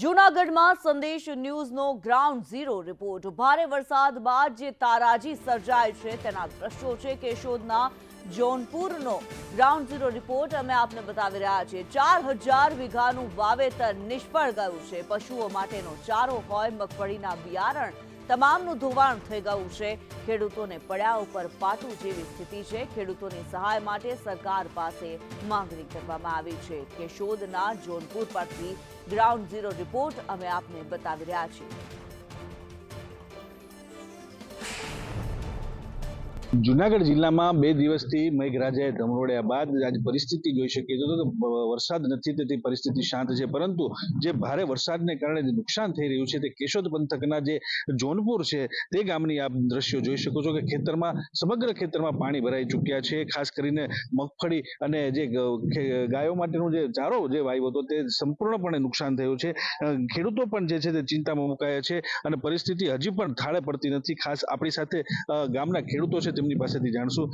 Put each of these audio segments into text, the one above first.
જૂનાગઢમાં સંદેશ ન્યૂઝનો ground zero report. ભારે વરસાદ બાદ જે તારાજી સર્જાય છે તેના દ્રશ્યો છે કેશોદના જોનપુરનો. ગ્રાઉન્ડ ઝીરો રિપોર્ટ અમે આપને બતાવી રહ્યા છીએ. ચાર હજાર વીઘાનું વાવેતર નિષ્ફળ ગયું છે. પશુઓ માટેનો ચારો હોય મગફળીના બિયારણ તમામનું ધોવાણ થઈ ગયું છે. ખેડૂતોને પડ્યા ઉપર પાટું જેવી સ્થિતિ છે. ખેડૂતોની સહાય માટે સરકાર પાસે માંગણી કરવામાં આવી છે કેશોદના જોનપુર પરથી ગ્રાઉન્ડ ઝીરો રિપોર્ટ અમે આપને બતાવી રહ્યા છીએ. જુનાગઢ જિલ્લામાં બે દિવસથી મેઘરાજાએ ધમરોડ્યા બાદ આજે પરિસ્થિતિ જોઈ શકીએ છીએ. વરસાદ નથી તેથી પરિસ્થિતિ શાંત છે. પરંતુ જે ભારે વરસાદને કારણે જે નુકસાન થઈ રહ્યું છે તે કેશોદ પંથકના જે જોનપુર છે તે ગામની આપ દ્રશ્યો જોઈ શકો છો કે ખેતરમાં, સમગ્ર ખેતરમાં પાણી ભરાઈ ચૂક્યા છે. ખાસ કરીને મગફળી અને જે ગાયો માટેનો જે ચારો જે વાયુ હતો તે સંપૂર્ણપણે નુકસાન થયું છે. ખેડૂતો પણ જે છે તે ચિંતામાં મુકાયા છે અને પરિસ્થિતિ હજી પણ થાળે પડતી નથી. ખાસ આપણી સાથે ગામના ખેડૂતો છે તેમની પાસેથી જાણશું.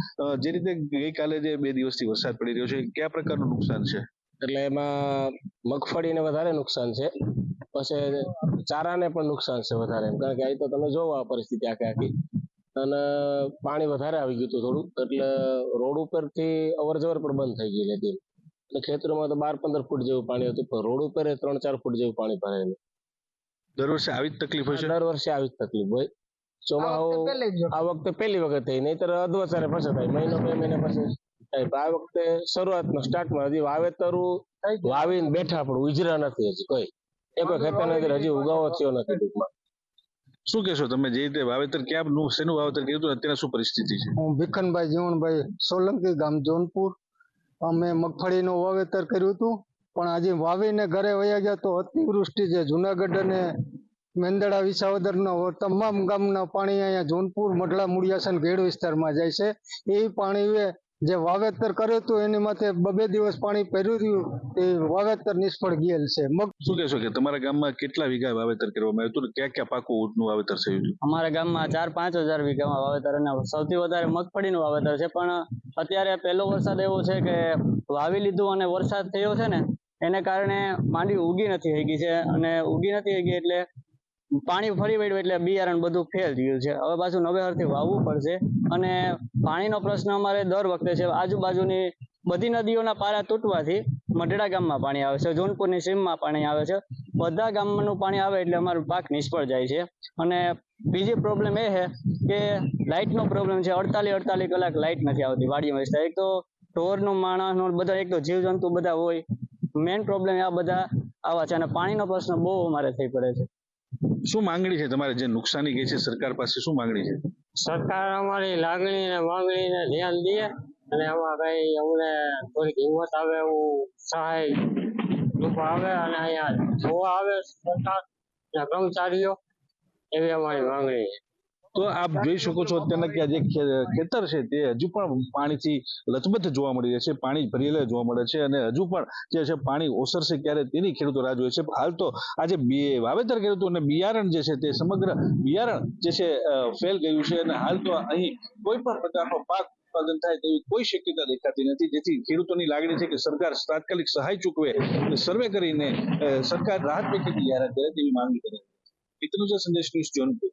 જે રીતે ગઈકાલે જે બે દિવસથી વરસાદ પડી રહ્યો છે કયા પ્રકારનું નુકસાન છે? એટલે એમાં મગફળીને વધારે નુકસાન છે. પછી ચારાને પણ નુકસાન છે વધારે. એમ કારણ કે અહીં તો તમે જોવો આ પરિસ્થિતિ આખી આખી. અને પાણી વધારે આવી ગયું હતું થોડું. એટલે રોડ ઉપરથી અવર જવર પણ બંધ થઈ ગઈ હતી. એટલે ખેતરોમાં તો બાર પંદર ફૂટ જેવું પાણી હતું પણ રોડ ઉપર એ ત્રણ ચાર ફૂટ જેવું પાણી ભરાયેલું. દર વર્ષે આવી જ તકલીફ હોય છે? દર વર્ષે આવી જ તકલીફ હોય. આ વખતે પહેલી વખત થઈ નહીતર અધવચારે પછી થાય મહિનો બે મહિના પછી થાય. આ વખતે શરૂઆતમાં સ્ટાર્ટમાં હજી વાવેતરું વાવીને બેઠા પણ ઉજરા નથી હજી કોઈ. એ કોઈ ખેતર નથી હજી ઉગાવો થયો નથી ટૂંકમાં. શું કહેશો તમે? જે રીતે વાવેતર ક્યાં નું શેનું વાવેતર કર્યું હતું અત્યારે શું પરિસ્થિતિ છે? હું ભીખનભાઈ જીવણભાઈ સોલંકી ગામ જોનપુર. અમે મગફળીનું વાવેતર કર્યું હતું પણ આજે વાવીને ઘરે વયા ગયા તો અતિવૃષ્ટિ છે જુનાગઢ અને મેંદડા વિસાવદરના તમામ ગામના પાણી અહીંયા જોનપુર મઢડા મુડિયાસન ઘેડ વિસ્તારમાં જાય છે. એ પાણી જે વાવેતર કર્યું હતું એની માથે બબે દિવસ પાણી પહેર્યું હતું એ વાવેતર નિષ્ફળ ગયેલ છે. મગ શું કહેશો કે તમારા ગામમાં કેટલા વીઘા વાવેતર કરવામાં આવ્યું હતું ક્યાં ક્યાં પાકો ઊંટનું વાવેતર થયું હતું? અમારા ગામમાં ચાર પાંચ હજાર વીઘામાં વાવેતર અને સૌથી વધારે મગફળીનું વાવેતર છે. પણ અત્યારે પહેલો વરસાદ એવો છે કે વાવી લીધું અને વરસાદ થયો છે ને એને કારણે માંડવી ઉગી નથી થઈ ગઈ છે. અને ઉગી નથી થઈ ગઈ એટલે પાણી ફરી વળ્યું એટલે બિયારણ બધું ફેલ થયું છે. હવે પાછું નવેસરથી વાવવું પડશે. અને પાણીનો પ્રશ્ન અમારે દર વખતે છે. આજુબાજુની બધી નદીઓના પારા તૂટવાથી મઢડા ગામમાં પાણી આવે છે. જોનપુરની સીમમાં પાણી આવે છે. બધા ગામનું પાણી આવે એટલે અમારો પાક નિષ્ફળ જાય છે. અને બીજી પ્રોબ્લેમ એ છે કે લાઇટનો પ્રોબ્લેમ છે. અડતાલીસ અડતાલીસ કલાક લાઇટ નથી આવતી વાડીમાં વિસ્તાર એક તો ઢોરનું, માણસનું બધા, એક તો જીવજંતુ બધા હોય. મેઇન પ્રોબ્લેમ આ બધા આવા છે. અને પાણીનો પ્રશ્ન બહુ અમારે થઈ પડે છે. શું માંગણી છે તમારે? જે નુકસાની ગઈ છે સરકાર પાસે શું માંગણી છે? સરકાર અમારી લાગણી ને માંગણી ને ધ્યાન દે અને આમાં કઈ અમને થોડીક હિંમત આવે એવું સહાય લોકો આવે અને અહીંયા જોવા આવે સરકાર કર્મચારીઓ, એવી અમારી માંગણી છે. તો આપ જોઈ શકો છો અત્યારના કે આ જે ખેતર છે તે હજુ પણ પાણીથી લથબથ જોવા મળી રહે છે. પાણી ભરેલા જોવા મળે છે અને હજુ પણ જે છે પાણી ઓસરશે ક્યારે તેની ખેડૂતો રાહ જોઈએ છે. હાલ તો બી- વાવેતર કર્યું હતું અને બિયારણ જે છે તે સમગ્ર બિયારણ જે છે ફેલ ગયું છે અને હાલ તો અહીં કોઈ પણ પ્રકારનો પાક ઉત્પાદન થાય તેવી કોઈ શક્યતા દેખાતી નથી. જેથી ખેડૂતોની લાગણી છે કે સરકાર તાત્કાલિક સહાય ચૂકવે અને સર્વે કરીને સરકાર રાહત પેકેજની જાહેરાત કરે તેવી માંગણી કરે. છે મિત્રનો સંદેશ ન્યૂઝ જોનપુર.